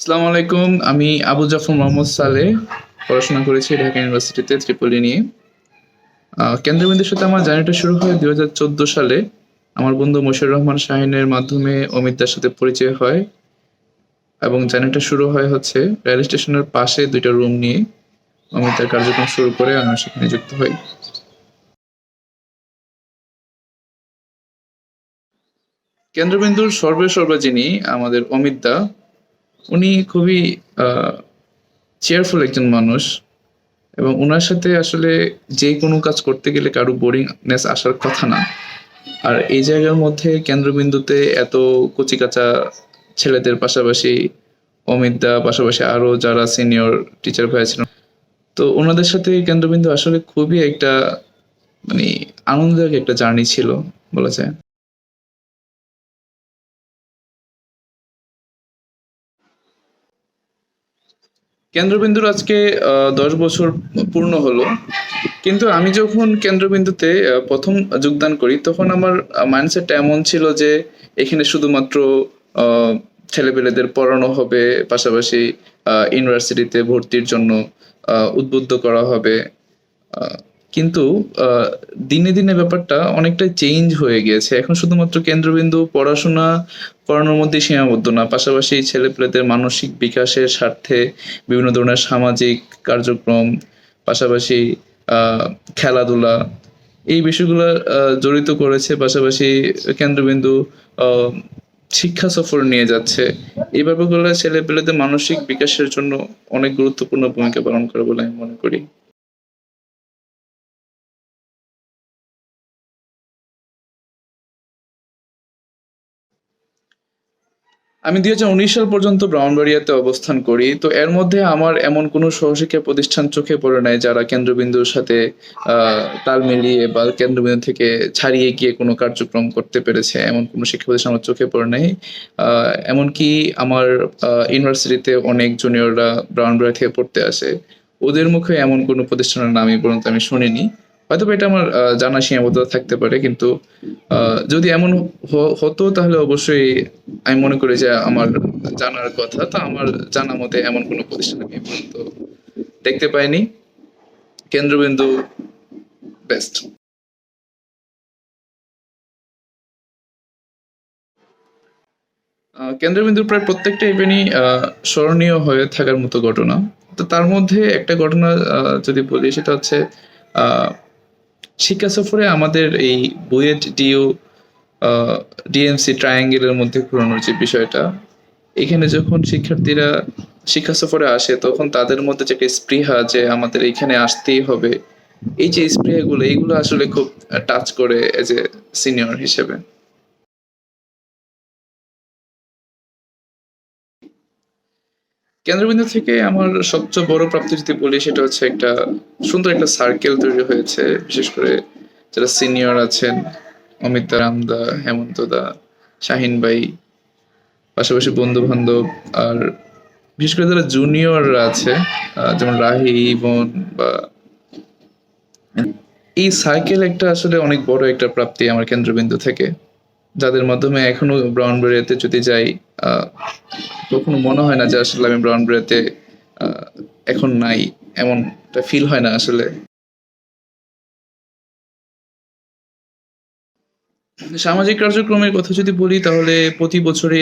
আসসালামু আলাইকুম, আমি আবু জাফর মোহাম্মদ সালে পড়াশোনা করেছি ঢাকা ইউনিভার্সিটিতে ত্রিপলি নিয়ে। কেন্দ্রবিন্দুর সাথে আমার জার্নিটা শুরু হয় দুই হাজার চোদ্দ সালে। আমার বন্ধু মশিউর রহমান শাহিনের মাধ্যমে অমিতদার সাথে পরিচয় হয় এবং জার্নিটা শুরু হয় হচ্ছে রেল স্টেশনের পাশে দুইটা রুম নিয়ে। অমিতার কার্যক্রম শুরু করে আমি সেখানে যুক্ত হই। কেন্দ্রবিন্দুর সর্বে সর্বে যিনি আমাদের অমিত দা উনি খুবই চেয়ারফুল একজন মানুষ এবং ওনার সাথে আসলে যে কোনো কাজ করতে গেলে কারও বোরিংনেস আসার কথা না। আর এই জায়গার মধ্যে কেন্দ্রবিন্দুতে এত কচিকাচা ছেলেদের পাশাপাশি অমিত দা পাশাপাশি আরও যারা সিনিয়র টিচার ভাই ছিলেন, তো ওনাদের সাথে কেন্দ্রবিন্দু আসলে খুবই একটা মানে আনন্দদায়ক একটা জার্নি ছিল বলা যায়। কেন্দ্রবিন্দুর আজকে দশ বছর পূর্ণ হলো। কিন্তু আমি যখন কেন্দ্রবিন্দুতে প্রথম যোগদান করি, তখন আমার মাইন্ডসেট এমন ছিল যে এখানে শুধুমাত্র ছেলেপেলেদের পড়ানো হবে, পাশাপাশি ইউনিভার্সিটিতে ভর্তির জন্য উদ্বুদ্ধ করা হবে। কিন্তু দিনে দিনে ব্যাপারটা অনেকটাই চেঞ্জ হয়ে গিয়েছে এখন শুধুমাত্র কেন্দ্রবিন্দু পড়াশোনা করানোর মধ্যে সীমাবদ্ধ না, পাশাপাশি ছেলেপেলেদের মানসিক বিকাশের স্বার্থে বিভিন্ন ধরনের সামাজিক কার্যক্রম, পাশাপাশি খেলাধুলা, এই বিষয়গুলো জড়িত করেছে, পাশাপাশি কেন্দ্রবিন্দু শিক্ষা সফর নিয়ে যাচ্ছে। এই ব্যাপারগুলো ছেলেপেলেদের মানসিক বিকাশের জন্য অনেক গুরুত্বপূর্ণ ভূমিকা পালন করে বলে আমি মনে করি। আমি দুই হাজার উনিশ সাল পর্যন্ত ব্রাউনবাড়িয়াতে অবস্থান করি, তো এর মধ্যে আমার এমন কোনো সহশিক্ষা প্রতিষ্ঠান চোখে পড়ে নাই যারা কেন্দ্রবিন্দুর সাথে তাল মিলিয়ে বা কেন্দ্রবিন্দু থেকে ছাড়িয়ে গিয়ে কোনো কার্যক্রম করতে পেরেছে, এমন কোনো শিক্ষা প্রতিষ্ঠান আমার চোখে পড়ে নাই। এমনকি আমার ইউনিভার্সিটিতে অনেক জুনিয়ররা ব্রাউনবাড়িয়া থেকে পড়তে আসে। ওদের মুখে এমন কোনো প্রতিষ্ঠানের নামই পর্যন্ত আমি শুনিনি। হয়তো এটা আমার জানা সীমাবদ্ধতা থাকতে পারে, কিন্তু যদি এমন হতো তাহলে অবশ্যই আমি মনে করি যে আমার জানার কথা, তো আমার জানা মতে এমন কোনো প্রতিষ্ঠান আমি দেখতে পাইনি। কেন্দ্রবিন্দু বেস্ট। কেন্দ্রবিন্দুর প্রায় প্রত্যেকটা ইভেন্টই স্মরণীয় হয়ে থাকার মতো ঘটনা। তো তার মধ্যে একটা ঘটনা যদি বলি, সেটা হচ্ছে শিক্ষা সফরে আমাদের এই বুয়েট ডিও ডিএমসি ট্রায়াঙ্গেলের মধ্যে ঘুরানোর যে বিষয়টা, এখানে যখন শিক্ষার্থীরা শিক্ষা সফরে আসে, তখন তাদের মধ্যে যে একটা স্পৃহা যে আমাদের এখানে আসতেই হবে, এই যে স্পৃহাগুলো এইগুলো আসলে খুব টাচ করে এজ এ সিনিয়র হিসেবে। কেন্দ্রবিন্দু থেকে আমার সবচেয়ে বড় প্রাপ্তি যদি বলি, সেটা হচ্ছে একটা সুন্দর একটা সার্কেল তৈরি হয়েছে। বিশেষ করে যারা সিনিয়র আছেন, অমিত রামদা, হেমন্ত দা, শাহিন ভাই, পাশাপাশি বন্ধু বান্ধব আর বিশেষ করে যারা জুনিয়ররা আছে যেমন রাহি ইবন বা এই সার্কেল একটা আসলে অনেক বড় একটা প্রাপ্তি আমার কেন্দ্রবিন্দু থেকে। যাদের মাধ্যমে এখনও ব্রাউনবেরিয়াতে যদি যাই কখনো মনে হয় না যে আসলে আমি ব্রাউনবেরিয়াতে আহ, এখন নাই এমনটা ফিল হয় না আসলে। সামাজিক কার্যক্রমের কথা যদি বলি তাহলে প্রতি বছরে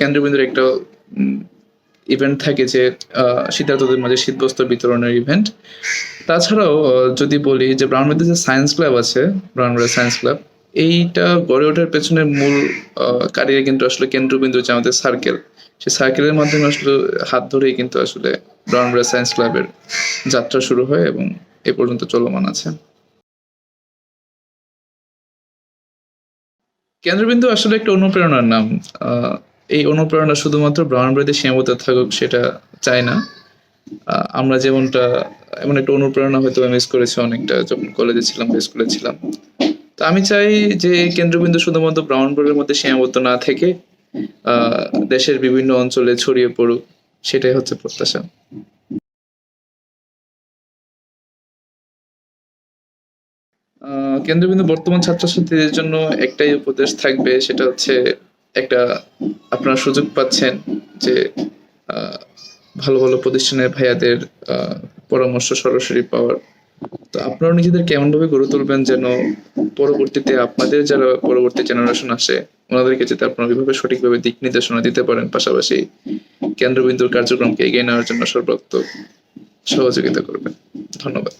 কেন্দ্রবিন্দুর একটা ইভেন্ট থাকে যে আহ, শীতার্তদের মাঝে শীতবস্ত্র বিতরণের ইভেন্ট তাছাড়াও যদি বলি যে ব্রাউনবাড়িতে যে সায়েন্স ক্লাব আছে ব্রাউনবাড়ি সায়েন্স ক্লাব এইটা গড়ে ওঠার পেছনে মূল কারিগর কিন্তু আসলে কেন্দ্রবিন্দু যে আমাদের সার্কেল সে সার্কেলের মাধ্যমে আসলে হাত ধরেই কিন্তু আসলে ব্রাউনবাড়ি সায়েন্স ক্লাবের যাত্রা শুরু হয় এবং এ পর্যন্ত চলমান আছে। কেন্দ্রবিন্দু আসলে একটা অনুপ্রেরণার নাম। এই অনুপ্রেরণা শুধুমাত্র ব্রাহ্মণবাড়িতে সীমাবদ্ধ থাকুক সেটা চাই না। আমরা যেমনটা, এমন একটা অনুপ্রেরণা হয়তো মিস করেছি, অনেকটা যখন কলেজে ছিলাম বা স্কুলে ছিলাম তো আমি চাই যে কেন্দ্রবিন্দু শুধুমাত্র ব্রাহ্মণবাড়ির মধ্যে সীমাবদ্ধ না থেকে দেশের বিভিন্ন অঞ্চলে ছড়িয়ে পড়ুক, সেটাই হচ্ছে প্রত্যাশা। কেন্দ্রবিন্দু বর্তমান ছাত্রছাত্রীদের জন্য একটাই উপদেশ থাকবে, সেটা হচ্ছে একটা আপনারা সুযোগ পাচ্ছেন যে ভালো ভালো প্রতিষ্ঠানের ভাইয়াদের পরামর্শ সরাসরি পাওয়ার। তো আপনারা নিজেদের কেমন ভাবে গড়ে তুলবেন যেন পরবর্তীতে আপনাদের যারা পরবর্তী জেনারেশন আসে ওনাদেরকে যাতে আপনারা ওইভাবে সঠিকভাবে দিক নির্দেশনা দিতে পারেন, পাশাপাশি কেন্দ্রবিন্দুর কার্যক্রমকে এগিয়ে নেওয়ার জন্য সর্বাত্মক সহযোগিতা করবেন। ধন্যবাদ।